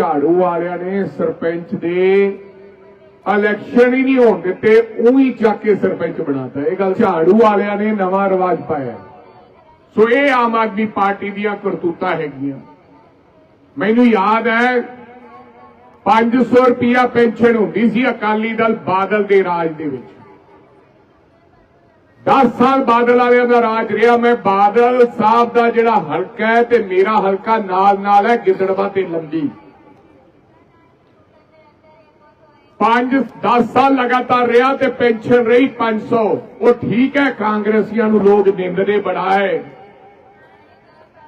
ਝਾੜੂ ਵਾਲਿਆਂ ਨੇ ਸਰਪੰਚ ਦੇ ਇਲੈਕਸ਼ਨ ਹੀ ਨਹੀਂ ਹੋਣ ਦਿੱਤੇ, ਉਹੀ ਚੱਕ ਕੇ ਸਰਪੰਚ ਬਣਾਤਾ। ਇਹ ਗੱਲ ਝਾੜੂ ਵਾਲਿਆਂ ਨੇ ਨਵਾਂ ਰਿਵਾਜ ਪਾਇਆ। ਸੋ ਇਹ ਆਮ ਆਦਮੀ ਪਾਰਟੀ ਦੀਆਂ ਕਰਤੂਤਾਂ ਹੈਗੀਆਂ। ਮੈਨੂੰ ਯਾਦ ਹੈ 500 ਰੁਪਿਆ ਪੈਨਸ਼ਨ ਹੁੰਦੀ ਸੀ ਅਕਾਲੀ ਦਲ ਬਾਦਲ ਦੇ ਰਾਜ ਦੇ ਵਿੱਚ। 10 ਸਾਲ ਬਾਦਲ ਵਾਲਿਆਂ ਦਾ ਰਾਜ ਰਿਹਾ, ਮੈਂ ਬਾਦਲ ਸਾਹਿਬ ਦਾ ਜਿਹੜਾ ਹਲਕਾ ਹੈ ਤੇ ਮੇਰਾ ਹਲਕਾ ਨਾਲ ਨਾਲ ਹੈ ਗਿੱਦੜਵਾ ਤੇ ਲੰਬੀ। 5 10 ਸਾਲ ਲਗਾਤਾਰ ਰਿਹਾ ਤੇ ਪੈਨਸ਼ਨ ਰਹੀ 500 ਉਹ ਠੀਕ ਹੈ, ਕਾਂਗਰਸੀਆਂ ਨੂੰ ਲੋਕ ਨਿੰਦਦੇ ਬੜਾ ਹੈ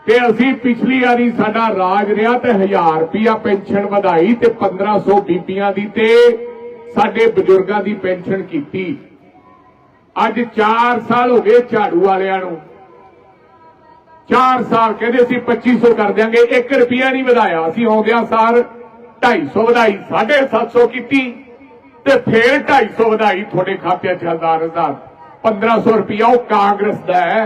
ਕਿ ਅਸੀਂ ਪਿਛਲੀ ਵਾਰੀ ਸਾਡਾ ਰਾਜ ਰਿਹਾ ਤੇ 1000 ਰੁਪਿਆ ਪੈਨਸ਼ਨ ਵਧਾਈ ਤੇ 1500 ਬੀਬੀਆਂ ਦੀ ਤੇ ਸਾਡੇ ਬਜ਼ੁਰਗਾਂ ਦੀ ਪੈਨਸ਼ਨ ਕੀਤੀ। ਅੱਜ 4 ਸਾਲ ਹੋ ਗਏ ਝਾੜੂ ਵਾਲਿਆਂ ਨੂੰ। 4 ਸਾਲ ਕਹਿੰਦੇ ਅਸੀਂ 2500 ਕਰ ਦਿਆਂਗੇ 1 ਰੁਪਿਆ ਨਹੀਂ ਵਧਾਇਆ। ਅਸੀਂ ਆਉਂਦਿਆਂ ਸਾਰ 250 ਵਧਾਈ 750 ਕੀਤੀ ਤੇ ਫੇਰ 250 ਵਧਾਈ ਤੁਹਾਡੇ ਖਾਤੇ 'ਚ ਹਜ਼ਾਰ ਹਜ਼ਾਰ। 1500 ਰੁਪਿਆ ਉਹ ਕਾਂਗਰਸ ਦਾ ਹੈ।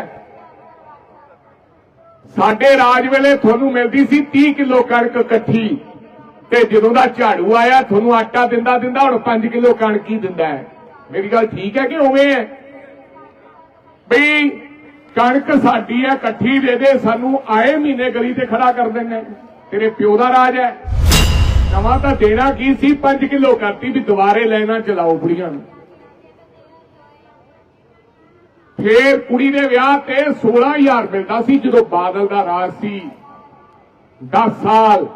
ਸਾਡੇ ਰਾਜ ਵੇਲੇ ਤੁਹਾਨੂੰ ਮਿਲਦੀ ਸੀ 30 ਕਿਲੋ ਕਣਕ ਇਕੱਠੀ ਤੇ ਜਦੋਂ ਦਾ ਝਾੜੂ ਆਇਆ ਤੁਹਾਨੂੰ ਆਟਾ ਦਿੰਦਾ ਦਿੰਦਾ ਹੁਣ 5 ਕਿਲੋ ਕਣਕ ਹੀ ਦਿੰਦਾ ਹੈ। ਮੇਰੀ ਗੱਲ ਠੀਕ ਹੈ ਕਿ ਉਵੇਂ ਹੈ? ਬਈ ਕਣਕ ਸਾਡੀ ਹੈ, ਇਕੱਠੀ ਦੇ ਦੇ, ਸਾਨੂੰ ਆਏ ਮਹੀਨੇ ਗਲੀ ਤੇ ਖੜਾ ਕਰ ਦਿੰਦੇ ਤੇਰੇ ਪਿਓ ਦਾ ਰਾਜ ਹੈ। ਨਵਾਂ ਤਾਂ ਦੇਣਾ ਕੀ ਸੀ? 5 ਕਿਲੋ ਕਰਤੀ ਵੀ ਦੁਬਾਰੇ ਲੈਣਾ, ਚਲਾਓ ਕੁੜੀਆਂ ਨੂੰ। ਫੇਰ ਕੁੜੀ ਦੇ ਵਿਆਹ ਤੇ 16000 ਮਿਲਦਾ ਸੀ, ਜਦੋਂ ਬਾਦਲ ਦਾ ਰਾਜ ਸੀ। 10 ਸਾਲ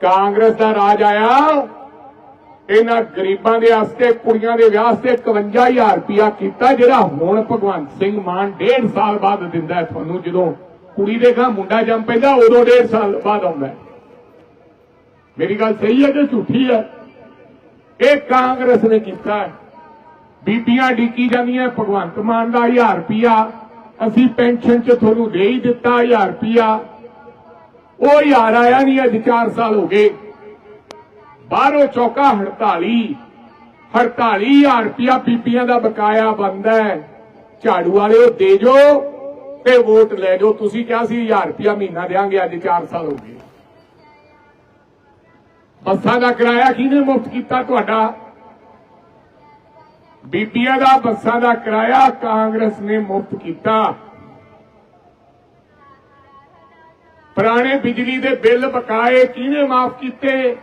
ਕਾਂਗਰਸ ਦਾ ਰਾਜ ਆਇਆ। ਇਹਨਾਂ ਗਰੀਬਾਂ ਦੇ ਵਾਸਤੇ, ਕੁੜੀਆਂ ਦੇ ਵਿਆਹ ਵਾਸਤੇ 51000 ਰੁਪਇਆ ਕੀਤਾ, ਜਿਹੜਾ ਹੁਣ ਭਗਵੰਤ ਸਿੰਘ ਮਾਨ 1.5 ਸਾਲ ਬਾਅਦ ਦਿੰਦਾ ਤੁਹਾਨੂੰ। ਜਦੋਂ ਕੁੜੀ ਦੇ ਘਰ ਮੁੰਡਾ ਜੰਮ ਪੈਂਦਾ, ਉਦੋਂ 1.5 ਸਾਲ ਬਾਅਦ ਆਉਂਦਾ ਮੇਰੀ ਗੱਲ ਸਹੀ ਹੈ ਕਿ ਝੂਠੀ ਹੈ? ਇਹ ਕਾਂਗਰਸ ਨੇ ਕੀਤਾ ਹੈ। ਬੀਬੀਆਂ ਡੀਕੀ ਜਾਂਦੀਆਂ, ਭਗਵੰਤ ਮਾਨ ਦਾ 1000 ਰੁਪਿਆ ਅਸੀਂ ਪੈਨਸ਼ਨ ਚ ਤੁਹਾਨੂੰ ਦੇ ਹੀ ਦਿੱਤਾ 1000 ਰੁਪਿਆ ਉਹ ਹਜ਼ਾਰ ਆਇਆ ਨਹੀਂ, ਅੱਜ 4 ਸਾਲ ਹੋ ਗਏ। ਬਾਹਰੋਂ ਚੌਕਾ 48 48000 ਰੁਪਿਆ ਬੀਬੀਆਂ ਦਾ ਬਕਾਇਆ ਬੰਦਾ ਹੈ। ਝਾੜੂ ਵਾਲਿਓ ਦੇ ਜੋ ਤੇ ਵੋਟ ਲੈ ਜਾਓ ਤੁਸੀਂ ਕਿਹਾ ਸੀ 1000 ਰੁਪਿਆ ਮਹੀਨਾ ਦੇਾਂਗੇ ਅੱਜ 4 ਸਾਲ ਹੋ ਗਏ। ਬੱਸਾਂ ਦਾ ਕਿਰਾਇਆ ਕਿਹਨੇ ਮੁਫਤ ਕੀਤਾ ਤੁਹਾਡਾ? ਬੀਬੀਆਂ ਦਾ ਬੱਸਾਂ ਦਾ ਕਿਰਾਇਆ ਕਾਂਗਰਸ ਨੇ ਮੁਫਤ ਕੀਤਾ। ਪੁਰਾਣੇ ਬਿਜਲੀ ਦੇ ਬਿੱਲ ਬਕਾਏ ਕਿਹਨੇ ਮਾਫ ਕੀਤੇ?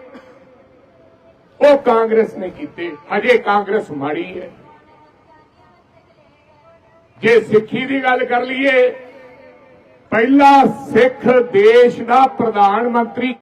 ਉਹ ਕਾਂਗਰਸ ਨੇ ਕੀਤੇ। ਅਜੇ ਕਾਂਗਰਸ ਮਾੜੀ ਹੈ। ਜੇ ਸਿੱਖੀ ਦੀ ਗੱਲ ਕਰ ਲਈਏ, ਪਹਿਲਾ ਸਿੱਖ ਦੇਸ਼ ਦਾ ਪ੍ਰਧਾਨ ਮੰਤਰੀ